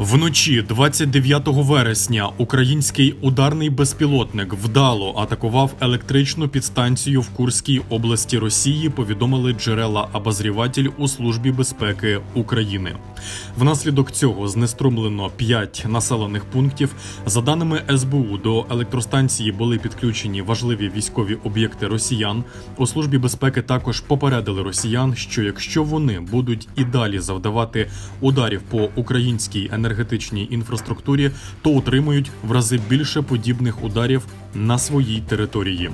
Вночі 29 вересня український ударний безпілотник вдало атакував електричну підстанцію в Курській області Росії. Повідомили джерела обозріватель у службі безпеки України. Внаслідок цього знеструмлено 5 населених пунктів. За даними СБУ, до електростанції були підключені важливі військові об'єкти росіян. У службі безпеки також попередили росіян, що якщо вони будуть і далі завдавати ударів по українській енергетичній інфраструктурі, то отримують в рази більше подібних ударів на своїй території.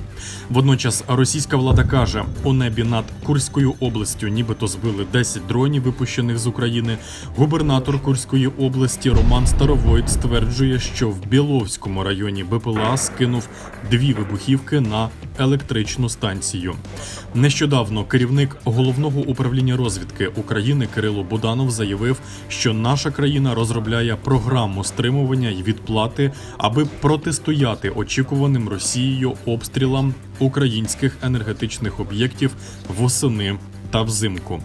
Водночас російська влада каже, у небі над Курською областю нібито збили 10 дронів, випущених з України. Губернатор Курської області Роман Старовойт стверджує, що в Біловському районі БПЛА скинув дві вибухівки на електричну станцію. Нещодавно керівник головного управління розвідки України Кирило Буданов заявив, що наша країна розробляє програму стримування й відплати, аби протистояти очікуваним Росією обстрілам українських енергетичних об'єктів восени та взимку.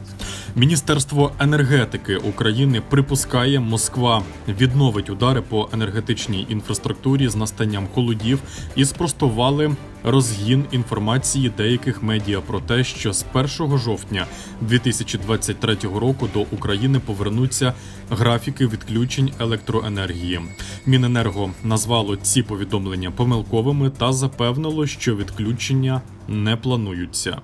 Міністерство енергетики України припускає, Москва відновить удари по енергетичній інфраструктурі з настанням холодів і спростували розгін інформації деяких медіа про те, що з 1 жовтня 2023 року до України повернуться графіки відключень електроенергії. Міненерго назвало ці повідомлення помилковими та запевнило, що відключення не плануються.